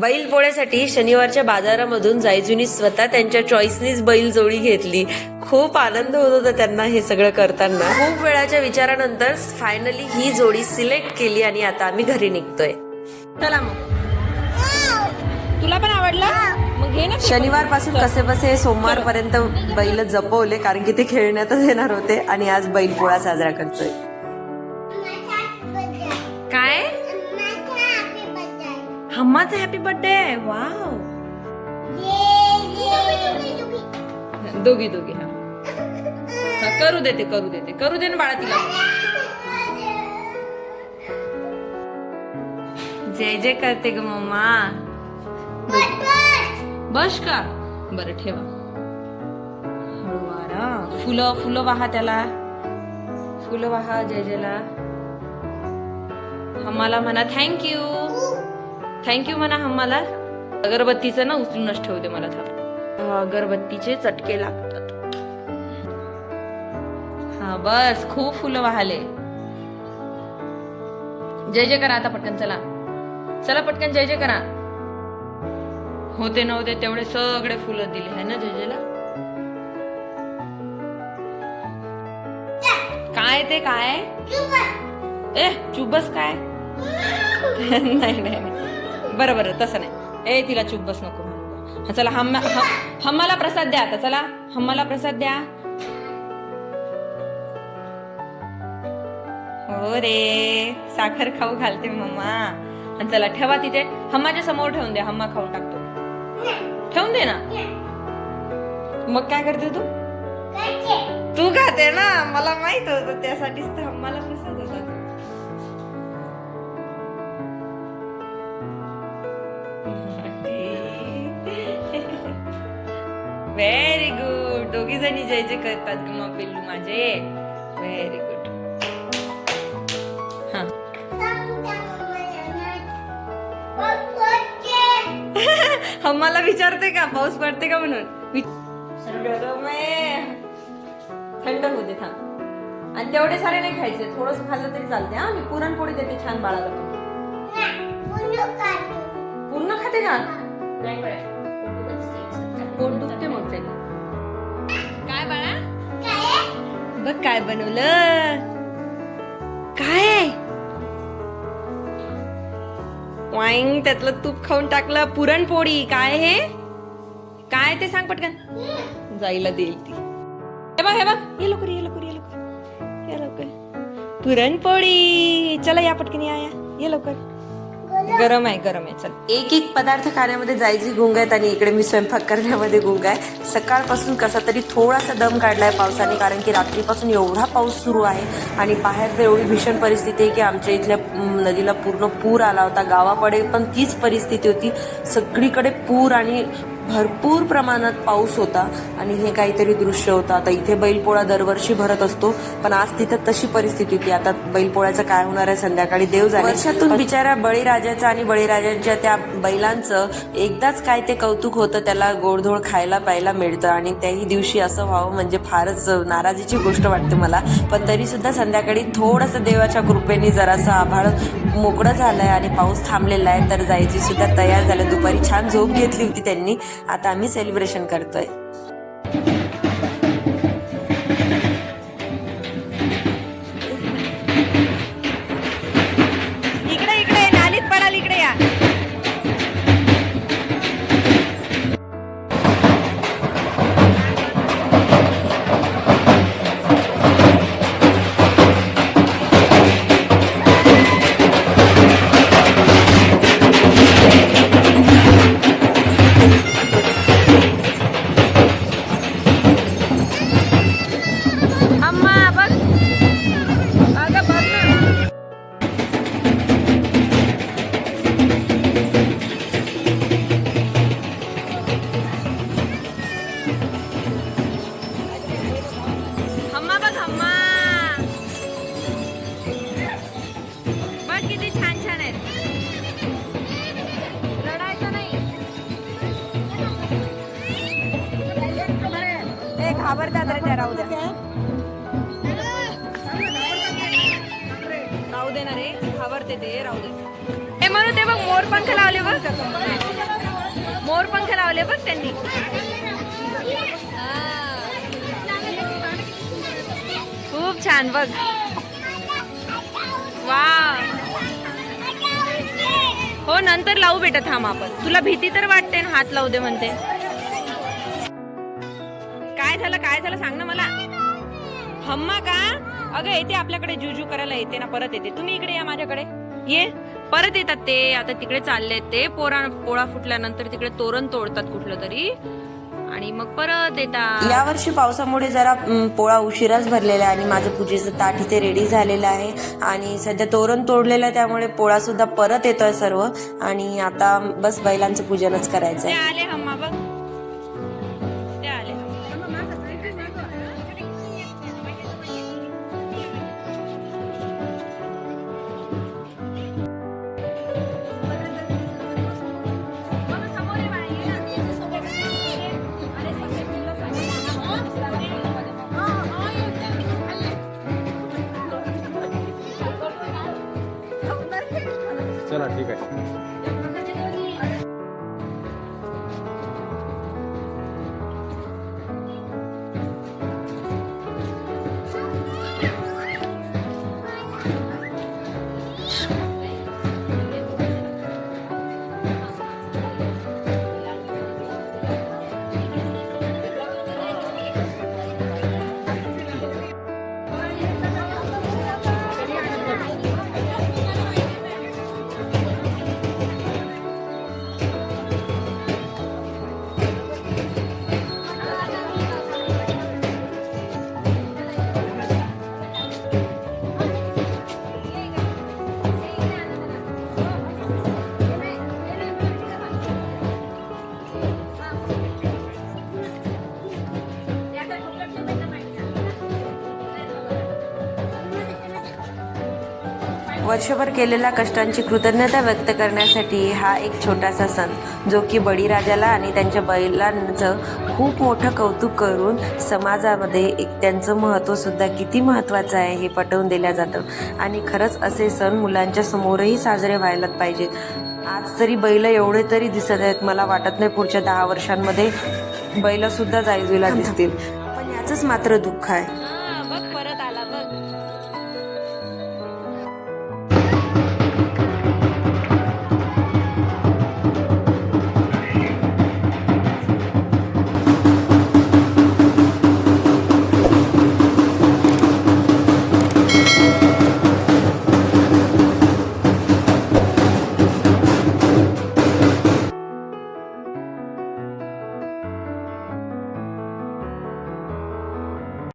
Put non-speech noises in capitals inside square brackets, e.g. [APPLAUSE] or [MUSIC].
बैल पोळ्यासाठी शनिवारच्या बाजारामधून जायजुनी स्वतः त्यांच्या चॉईसनीच बैल जोडी घेतली. खूप आनंद होत होता त्यांना हे सगळं करताना. खूप वेळाच्या विचारानंतर फायनली ही जोडी सिलेक्ट केली आणि आता आम्ही घरी निघतोय. चला मग. तुला पण आवडला? मग घे ना शनिवारपासून कसे बसे सोमवार पर्यंत बैल जपवले कारण की ते खेळण्यातच येणार होते आणि आज बैल पोळा साजरा करतोय. हम्माचा हॅपी बर्थडे वाव दोघी दोघी हा. हा, करू देते करू देते करू दे ना बाळा तिला. जय जय करते ग मम्मा. बस का? बरं ठेवा. हळूवारा फुलं फुलं वाहा त्याला. फुलं वाहा जय जयला हम्माला म्हणा थँक्यू थँक्यू म्हणा हम्माला अगरबत्तीचं ना उचलूनच ठेवते मला थांब अगरबत्तीचे चटके लागतात. हा बस खूप फुलं वाहले. जय जय करा आता पटकन चला. चला पटकन जय जय करा. होते नव्हते तेवढे सगळे फुलं दिले आहे ना जयजयला काय ते काय? ए चुब्बस काय? [LAUGHS] [LAUGHS] नाही नाही. बरं बरं तसं नाही. ए तिला चुब्बस नको म्हणू. हा, चला हम्मा हम- हम्माला प्रसाद द्या आता चला. हम्माला प्रसाद द्या. हो रे साखर खाऊ घालते मम्मा. आणि चला ठेवा तिथे. हम्माच्या समोर ठेवून द्या हम्मा खाऊन टाकतो. ठेवून दे ना. मग काय करते तू? तू खाते ना मला माहीत होत त्यासाठीच तर हम्माला प्रसाद दोघी जणी जय जय करतात ग मग पिल्लू माझे. व्हेरी गुड हा. हम्माला विचारते का? पाऊस पडते का म्हणून? गरम. आहे. थंड दे थांब. आणि तेवढे सारे नाही खायचे. थोडस खाल्लं तरी चालते हा. मी पुरणपोळी देते छान बाळाला. पूर्ण खाते का? पोट दुखते मग ते. बघ काय बनवलं. काय वाईंग त्यातलं तूप खाऊन टाकलं पुरणपोळी. काय हे? काय ते सांग पटकन. जाईला देईल ती. हे बघ हे बघ. ये लवकर ये लवकर ये लवकर. ये लवकर. पुरणपोळी. चला या पटकन या या. ये लवकर. गरम आहे गरम आहे चल. एक एक पदार्थ खाण्यामध्ये जायची गुंग आहेत आणि इकडे मी स्वयंपाक करण्यामध्ये गुंग आहे. सकाळपासून कसा तरी थोडासा दम काढलाय पावसाने कारण की रात्रीपासून एवढा पाऊस सुरू आहे आणि बाहेर तर एवढी भीषण परिस्थिती आहे की आमच्या इथल्या नदीला पूर्ण पूर आला होता गावाकडे पण तीच परिस्थिती होती. सगळीकडे पूर आणि भरपूर प्रमाणात पाऊस होता आणि हे काहीतरी दृश्य होतं. आता इथे बैलपोळा दरवर्षी भरत असतो पण आज तिथं तशी परिस्थिती होती. आता बैलपोळ्याचं काय होणार आहे? संध्याकाळी देव जाणे. वर्षातून बिचाऱ्या बळीराजाचं आणि बळीराजांच्या त्या बैलांचं एकदाच काय ते कौतुक होतं त्याला गोडधोड खायला प्यायला मिळतं. आणि त्याही दिवशी असं व्हावं म्हणजे फारच नाराजीची गोष्ट वाटते मला. पण तरी सुद्धा संध्याकाळी थोडंसं देवाच्या कृपेने जरासं आभाळ मोकळं झालं आहे आणि पाऊस थांबलेला आहे तर जायची सुद्धा तयार झालं. दुपारी छान झोप घेतली होती त्यांनी. आता आम्ही सेलिब्रेशन करतोय. ए घाबरतात रे त्या राहू द्या. राहू दे ना रे घाबरते ते राहू दे. हे म्हणून ते बघ मोर पंख लावले बघ. बघ त्यांनी. खूप छान बघ. वा हो नंतर लावू बेटा थांब आपण. तुला भीती तर वाटते ना हात लावू दे म्हणते. काय झालं? काय झालं? सांग ना मला. हम्मा का? अगं येते आपल्याकडे. जुजू करायला येते ना परत येते. तुम्ही इकडे या माझ्याकडे. ये. परत येतात ते. आता तिकडे चालले ते. पोरा पोळा फुटल्यानंतर तिकडे तोरण तोडतात कुठलं तरी. आणि मग परत येतात. यावर्षी पावसामुळे जरा पोळा उशिराच भरलेला आहे आणि माझं पूजेचं ताट इथे रेडी झालेलं आहे. आणि सध्या तोरण तोडलेलं आहे त्यामुळे पोळा सुद्धा परत येतोय सर्व. आणि आता बस बैलांचं पूजनच करायचं आहे चला ठीक आहे. वर्षभर केलेल्या कष्टांची कृतज्ञता व्यक्त करण्यासाठी हा एक छोटासा सण जो की बळीराजाला आणि त्यांच्या बैलांचं खूप मोठं कौतुक करून समाजामध्ये एक त्यांचं महत्त्वसुद्धा किती महत्त्वाचं आहे हे पटवून दिलं जातं. आणि खरंच असे सण मुलांच्या समोरही साजरे व्हायलाच पाहिजेत. आज तरी बैल एवढे तरी दिसत आहेत मला वाटत नाही पुढच्या दहा वर्षांमध्ये बैलसुद्धा जायजूला दिसतील. पण याचंच मात्र दुःख आहे.